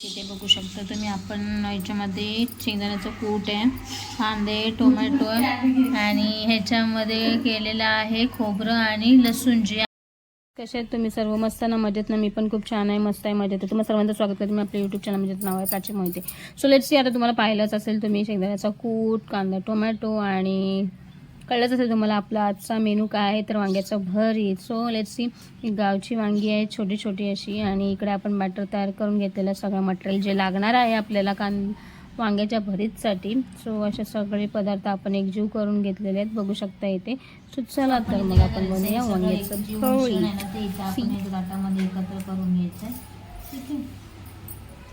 इथे बघू शकता तुम्ही. आपण याच्यामध्ये शेंगदाण्याचं कूट आहे कांदे टोमॅटो आणि ह्याच्यामध्ये केलेलं आहे खोबरं आणि लसूण जी कसे आहेत तुम्ही सर्व? मस्त ना? मजेत ना? मी पण खूप छान आहे. मस्त आहे मजेत आहे. तुम्हाला सर्वांचं स्वागत करते. मी आपल्या यूट्यूब चॅनल म्हणजे नाव आहे Prachi Mohite. So let's see आता तुम्हाला पाहिलंच असेल तुम्ही शेंगदाण्याचा कूट कांदा टोमॅटो आणि कळलंच असेल तुम्हाला आपला आजचा मेनू काय आहे तर वांग्याचं भरीत सो लेट्स सी ही गावची वांगी आहे छोटी छोटी अशी आणि इकडे आपण बॅटर तयार करून घेतलेलं सगळं मटेरियल जे लागणार आहे आपल्याला कां वांग्याच्या भरीतसाठी. सो असे सगळे पदार्थ आपण एकजीव करून घेतलेले आहेत. बघू शकता इथे. सो चला तर मग आपण बनवूया वांग्याचं भरीत ताटामध्ये एकत्र करून घ्यायचं ठीक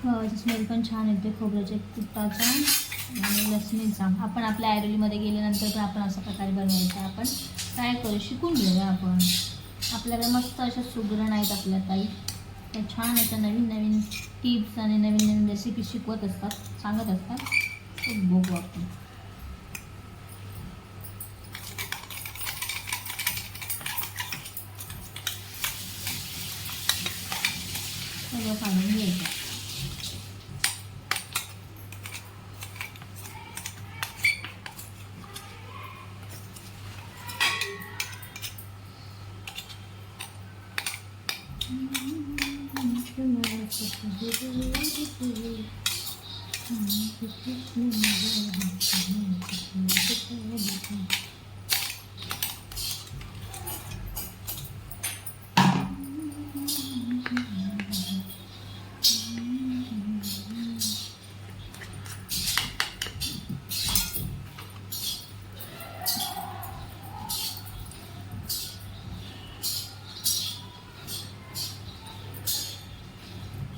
आहे स्मेल पण छान येते खोबऱ्याच्या तुटाचा आणि लसणीचा आपण आपल्या आयरोलीमध्ये गेल्यानंतर पण आपण अशा प्रकारे बनवायचं. आपण ट्राय करू शिकून घेऊया आपण. आपल्याकडे मस्त अशा सुगरण आहेत आपल्या ताई. त्या छान अशा नवीन नवीन टिप्स आणि नवीन नवीन रेसिपी शिकवत असतात सांगत असतात. खूप बघू आपण. सगळं काढून घ्यायचं. Thank you.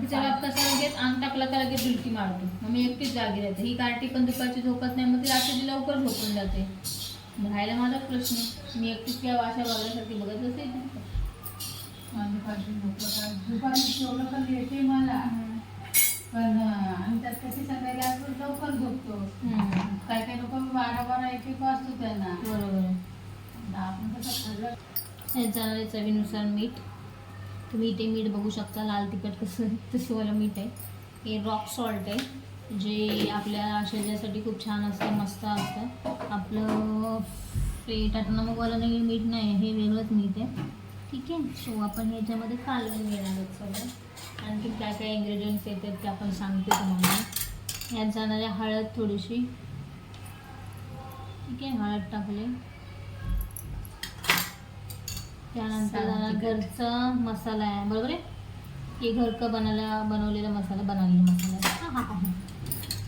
तिच्या बाप कसा लगेच अंग टाकला का लगेच डुलकी मारतो. मग मी एकटीच जागी राहते. ही कार्टी पण दुपारची झोपत नाही मग ती रात्री लवकर झोपून जाते. राहायला माझा प्रश्न मी एकटीच किंवा अशा बघण्यासाठी बघत असेल दुपारी जेवलं पण येते मला पण आम्ही त्यात कशी सकाळी लवकर झोपतो. काय काय लोक बारा बारा एक एक वाजतो त्यांना. बरोबर. आपण कसं खाल्लं? चवीनुसार मीठ. तुम्ही इथे मीठ बघू शकता लाल तिखट कसं तसंवालं मीठ आहे. हे रॉक सॉल्ट आहे जे आपल्या शरीरासाठी खूप छान असतं मस्त असतं. आपलं ते टाटा नमकवाला नाही मीठ नाही हे वेगळंच मीठ आहे. ठीक आहे सो आपण ह्याच्यामध्ये कालवून घेणार आहोत सगळं. आणखी काय काय इन्ग्रेडियंट्स येतात ते आपण सांगते तुम्हाला. यात जाणारे हळद थोडीशी. ठीक आहे हळद टाकले. त्यानंतर तिखट. घरचा मसाला आहे बरोबर आहे? हे घरका बनवला बनवलेला मसाला बनवलेला मसाला हा, हा.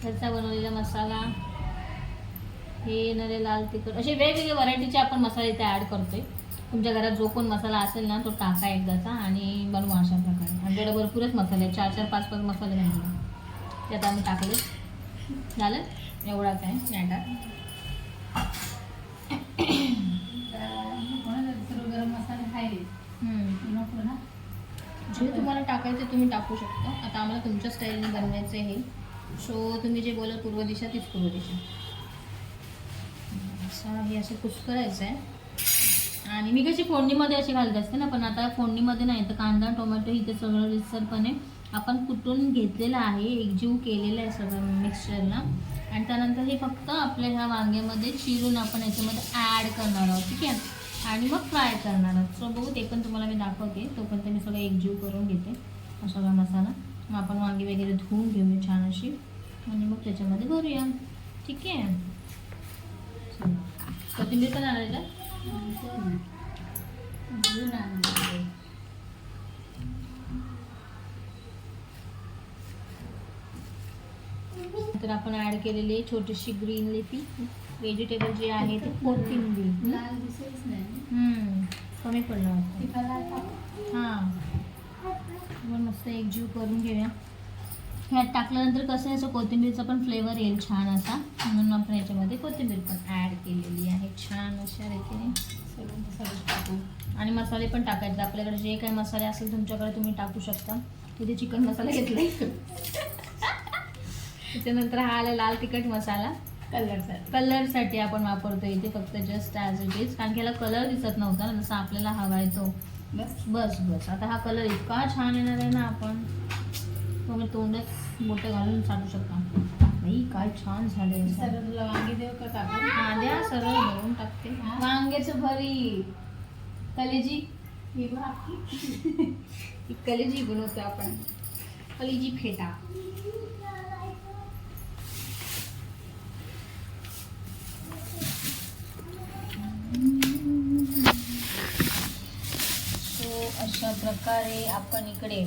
घरचा बनवलेला मसाला हे येणारे लाल तिखट असे वेगवेगळे व्हरायटीचे आपण मसाले इथे ॲड करतोय. तुमच्या घरात जो कोण मसाला असेल ना तो टाका एकदाचा आणि बनवा अशा प्रकारे. आमच्याकडे भरपूरच मसाले चार चार पाच पाच मसाले घातले ते आता आम्ही टाकले. झालं? एवढाच आहे. मॅटर तुम्हाला टाकायचे तुम्ही टाकू शकता. आता आम्हाला तुमच्या स्टाईलने बनवायचं आहे सो तुम्ही जे बोलत पूर्व दिशा तीच पूर्व दिशा. असं हे असं कुस्करायचं आहे. आणि मी कशी फोडणीमध्ये अशी घालत असते ना पण आता फोडणीमध्ये नाही तर कांदा टोमॅटो इथे सगळं रिसरपणे आपण कुटून घेतलेलं आहे एकजीव केलेलं आहे सगळं मिक्सचरला आणि त्यानंतर हे फक्त आपल्या ह्या वांग्यामध्ये चिरून आपण याच्यामध्ये ॲड करणार आहोत ठीक आहे? आणि मग फ्राय करणार सो बघू ते पण तुम्हाला मी दाखवते. तोपर्यंत मी सगळं एकजीव करून घेते. हा सगळा मसाला. मग आपण वांगी वगैरे धुवून घेऊया छान अशी आणि मग त्याच्यामध्ये भरूया. ठीक आहे? कोथिंबीर पण आणायला तर आपण ॲड केलेली छोटीशी ग्रीन लिपी व्हेजिटेबल जे आहे ते कोथिंबीर. कमी पडलं. हां. मग मस्त एकजीव करून घेऊया. ह्यात टाकल्यानंतर कसं याचं कोथिंबीरचा पण फ्लेवर येईल छान असा. म्हणून आपण याच्यामध्ये कोथिंबीर पण ॲड केलेली आहे. छान अशा रीतीने. सर्व मसाले टाकू आणि मसाले पण टाकायचे. आपल्याकडे जे काही मसाले असेल तुमच्याकडे तुम्ही टाकू शकता. इथे चिकन मसाला घेतला. त्याच्यानंतर हा आला लाल तिखट मसाला. कलरसाठी. कलरसाठी आपण वापरतो इथे फक्त जस्ट ॲज इट इज कारण की याला कलर दिसत नव्हता. ना जसा आपल्याला हवा आहे तो. बस. बस बस. आता हा कलर इतका छान येणार आहे ना आपण. तुम्ही तोंडात मोठं घालून सांगू शकता. बाई काय छान झाले सर्व तुला वांगी देऊ का टाकू द्या. सरळ भरून टाकते. हा. वांग्याचं भरी. कलेजी. ही. ही कलेजी बनवतो आपण. कलेजी फेटा. अशा प्रकारे आपण इकडे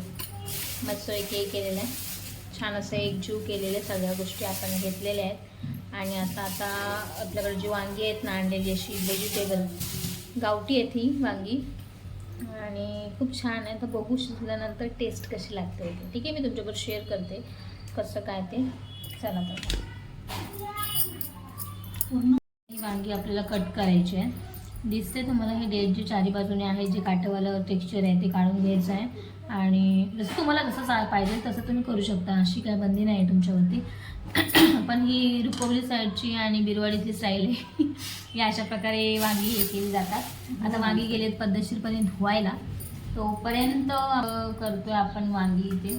मस्त एक हे केलेलं आहे. छान असं एक जीव केलेले सगळ्या गोष्टी आपण घेतलेल्या आहेत. आणि आता आता आपल्याकडे जी वांगी आहेत ना आणलेली अशी व्हेजिटेबल गावठी आहे ती वांगी. आणि खूप छान आहे. तर बघू शिजल्यानंतर टेस्ट कशी लागते ठीक आहे मी तुमच्याबरोबर शेअर करते. कसं काय ते. चला तर. पूर्ण ही वांगी आपल्याला कट करायची आहे. दिसते तुम्हाला हे डेट जे चारी बाजूने आहे जे काठवालं टेक्स्चर आहे ते काढून घ्यायचं आहे. आणि जसं तुम्हाला जसं चा पाहिजे तसं तुम्ही करू शकता अशी काय बंदी नाही तुमच्यावरती. पण ही रुपवली साईडची आणि बिरवाडीतली स्टाईल आहे. या अशा प्रकारे वांगी हे केली जातात. आता वांगी गेलेत पद्धतशीरपणे धुवायला. तोपर्यंत करतोय आपण वांगी इथे.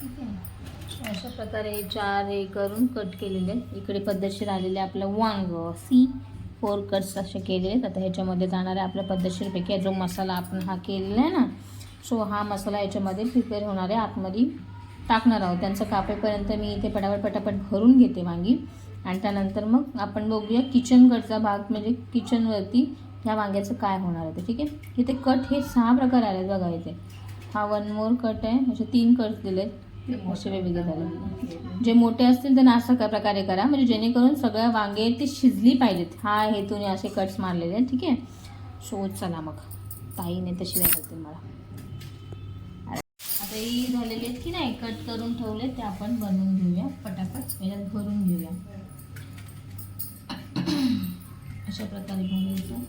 ठीक आहे. अशा प्रकारे चार हे करून कट केलेले. इकडे पद्धतशीर आलेले आपलं वांग. सी. फोर कट्स असे केलेले आहेत. आता ह्याच्यामध्ये जाणाऱ्या आपल्या पद्धतशीरपैकी. जो मसाला आपण हा केलेला आहे ना सो हा मसाला याच्यामध्ये प्रिपेअर होणार आहे. आतमध्ये टाकणार आहोत. त्यांचं कापेपर्यंत मी इथे पटापट पटापट भरून घेते वांगी. आणि त्यानंतर मग आपण बघूया किचनकडचा भाग म्हणजे किचनवरती ह्या वांग्याचं काय होणार आहे ते ठीक आहे? इथे कट हे सहा प्रकार आले बघा इथे. हा वन मोर कट आहे. म्हणजे तीन कट दिले आहेत असे वेगवेगळे झाले. जे मोठे असतील त्यांना असं का प्रकारे करा. म्हणजे जेणेकरून सगळ्या वांगे ते शिजली पाहिजेत. हा हेतूने असे कट्स मारलेले आहेत. ठीक आहे? सो चला मग. ताईने तशी घालतील मला. आता ही झालेली आहेत की नाही? कट करून ठेवले ते आपण बनवून घेऊया. पटापट. याच्यात भरून घेऊया. अशा प्रकारे बनवायचं.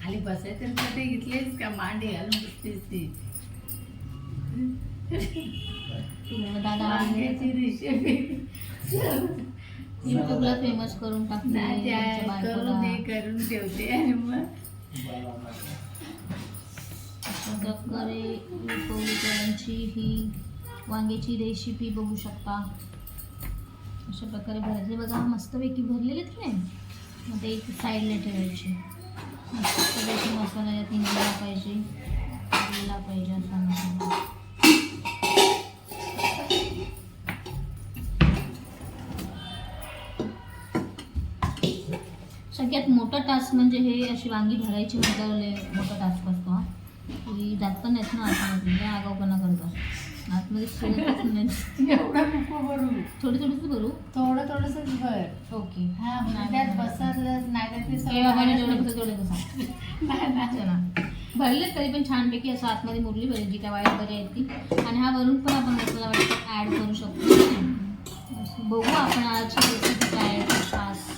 खाली बसायचं ते घेतलेच का? मांडे घालून बसतेस ती. वांग्याची रेसिपी युट्यूबला फेमस करून टाकते करून ठेवते आणि मग अशा प्रकारे ही वांग्याची रेसिपी बघू शकता. अशा प्रकारे भरायचे बघा मस्तपैकी भरलेले की नाही? मग ते एक साईडला ठेवायचे. मस्तपैकी मसाला यात निघाला पाहिजे पाहिजे असा मसाला सगळ्यात मोठा टास्क म्हणजे हे अशी वांगी भरायची म्हटल्यावर लय मोठा टास्क असतो हा. की जात पण नाहीत ना आतमध्ये. आगाऊपणा करतात आतमध्ये शिरतच नाही. एवढं नको भरू. थोडी थोडीच भरू. थोडं थोडंसंच भर. ओके. हा त्यात नाही तर ते सगळं बाबाने बाहेर- जेवढं कसं तेवढं कसं नाही, नाही. चला. भरले तरी पण छानपैकी असं आतमध्ये मुरली पाहिजे जी काय वाईट बरी आहेत ती. आणि हा वरून पण आपण मसाला वाटतं ॲड करू शकतो. बघू आपण आजची रेसिपी काय आहे.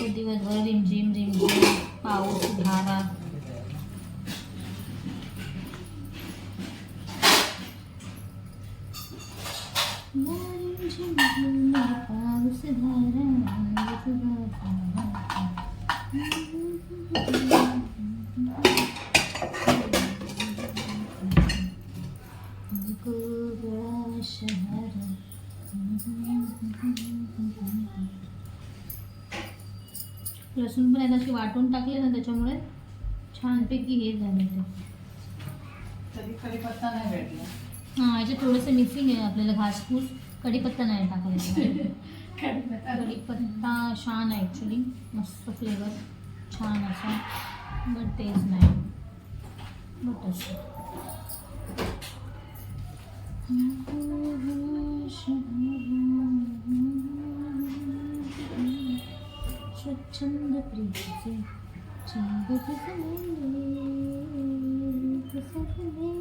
नाही तर दिवसभर रिमझिम रिमझिम पाऊस धारा रिमझिम रिमझिम पाऊस धारा वाटून टाकले ना त्याच्यामुळे छानपैकी हे झाले ते. कढीपत्ता नाही भेटला. हां याच्यात थोडंसं मिक्सिंग आहे आपल्याला घासपूस कढीपत्ता नाही टाकायचा. कढीपत्ता. छान आहे ॲक्च्युली मस्त फ्लेवर छान असा. बट तेच नाही. बट असं. ಚಂದ ಪ್ರೀತಿಸಿ ಚಂದದ ಸಲೇ ಸಲೇ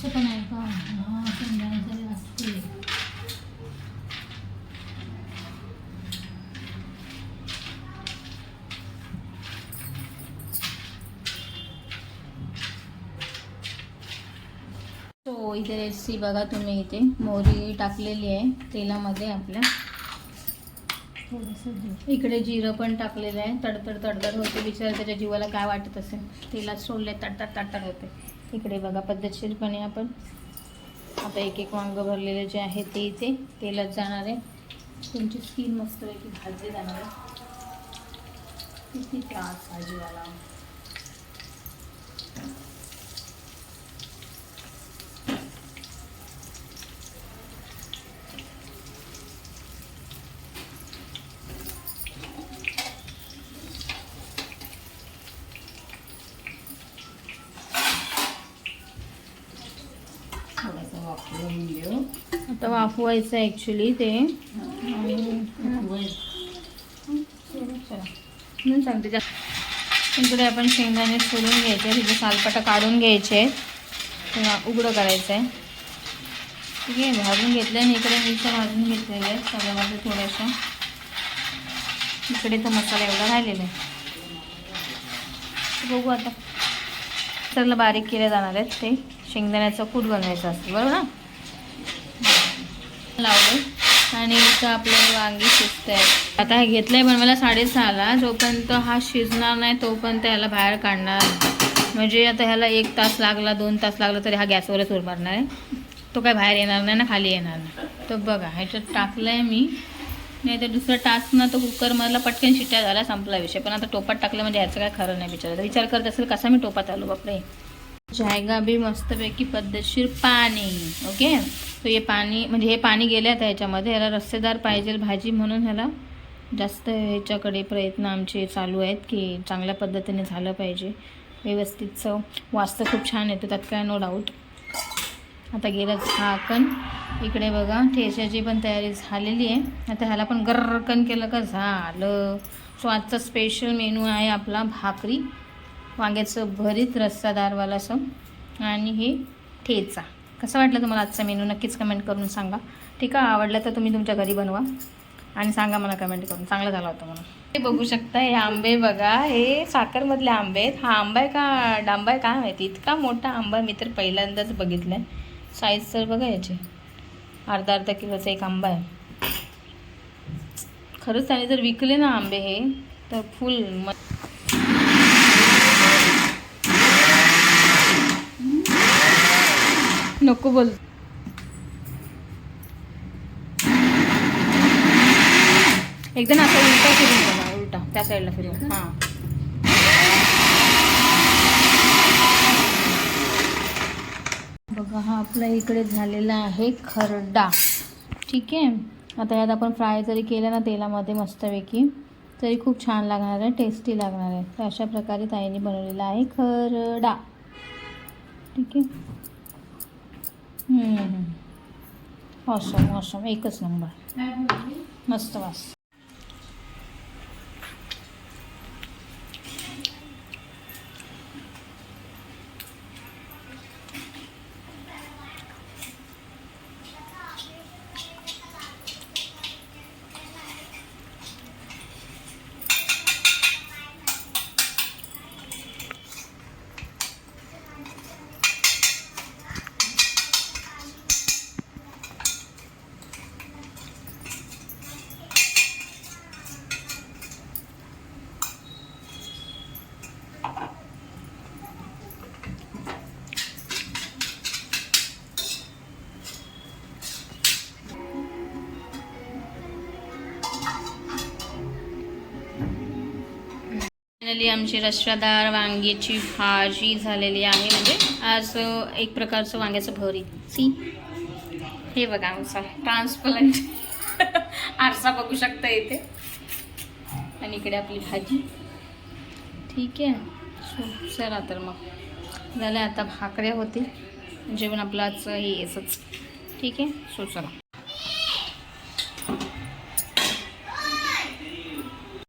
असं पण आहे का हा. सो इथे रेसिपी बघा तुम्ही इथे मोहरी टाकलेली आहे तेलामध्ये आपल्या. इकडे जिरं पण टाकलेलं आहे तडतड तडतड होते बिचारा त्याच्या जीवाला काय वाटत असेल तेलात सोडले तडतड तडतड होते इकडे बघा पद्धतशीरपणे आपण आता एक एक वांग भरलेले जे आहे ते इथे तेलात जाणार आहे. तुमची स्किन मस्तपैकी भाजली जाणार आहे. किती त्रास भाजीवाला थोडंसं वापरून आता वाफवायचं आहे ॲक्च्युली ते. म्हणून सांगते इकडे आपण शेंगदाणे सोलून घ्यायचे तिथे सालपाटा काढून घ्यायचे. किंवा उघडं करायचं आहे ठीक आहे भाजून घेतलं आणि इकडे मिरच्या भाजून घेतलेल्या आहेत. सगळ्या बाजू थोड्याशा इकडे तो मसाला एवढा राहिलेला आहे. बघू आता. सगळं बारीक केले जाणार आहेत ते. शेंगदाण्याचं कूट बनवायचं असतं बरोबर ना? लावले आणि इथं आपल्याला वांगी शिजत. आहेत आता हे घेतलंय बनवायला साडेसहाला. जोपर्यंत हा शिजणार नाही तोपर्यंत ह्याला बाहेर काढणार म्हणजे आता ह्याला एक तास लागला दोन तास लागला तरी हा गॅसवरच उभारणार आहे. तो काय बाहेर येणार नाही ना खाली येणार नाही. तर बघा ह्याच्यात टाकलं आहे मी. नाही तर दुसरा टास्क ना तो कुकरमधला पटकन शिट्ट्या झाला संपला विषय. पण आता टोपात टाकलं म्हणजे ह्याचं काय खरं नाही विचार विचार करत असेल कसा मी टोपात आलो बापरे. जायगा बी मस्तपैकी पद्धतशीर पाणी ओके? तो हे पाणी म्हणजे हे पाणी गेलं आता ह्याच्यामध्ये ह्याला रस्सेदार पाहिजे भाजी म्हणून ह्याला जास्त ह्याच्याकडे प्रयत्न आमचे चालू आहेत की चांगल्या पद्धतीने झालं पाहिजे. व्यवस्थित चव. वास तर खूप छान येतो त्यात काय नो डाऊट आता गेलं झाकण इकडे बघा ठेच्याची पण तयारी झालेली आहे. आता ह्याला पण गर्रकन केलं का झालं. सो आजचा स्पेशल मेनू आहे आपला भाकरी. वांग्याचं भरीत रस्सादारवाला असं. आणि हे ठेचा. कसं वाटलं तुम्हाला आजचा मेनू? नक्कीच कमेंट करून सांगा. ठीक आहे आवडलं तर तुम्ही तुमच्या घरी बनवा. आणि सांगा मला कमेंट करून. चांगलं झालं होतं म्हणून. हे बघू शकता हे आंबे बघा. हे साखरमधले आंबे आहेत. हा आंबा आहे का डांबा आहे? काय माहिती. इतका मोठा आंबा मी तर पहिल्यांदाच बघितला आहे साईज तर बघा याची. अर्धा अर्धा किलोचा एक आंबा आहे. खरंच त्याने जर विकले ना आंबे हे तर फुल म नको बोल. एकदम असं उलटा फिरून बघा उलटा. त्या साईडला फिरून. हां. बघा हा आपला इकडे झालेला आहे खरडा. ठीक आहे? आता यात आपण फ्राय जरी केलं ना तेलामध्ये मस्तपैकी तरी खूप छान लागणार आहे टेस्टी लागणार आहे. तर अशा प्रकारे ताईने बनवलेला आहे खरडा. ठीक आहे? ऑसम ऑसम एकच नंबर मस्त मस्त वास फायनली आमची रश्वादार वांग्याची भाजी झालेली आहे. म्हणजे आज एक प्रकारचं वांग्याचं भरीत सी. हे बघा आमचा ट्रान्सपरंट आरसा बघू शकता इथे. आणि इकडे आपली भाजी. ठीक आहे. सो चला तर मग. झालं आता भाकऱ्या होतील. जेवण आपलं आजचं हे असंच. ठीक आहे? सो चला.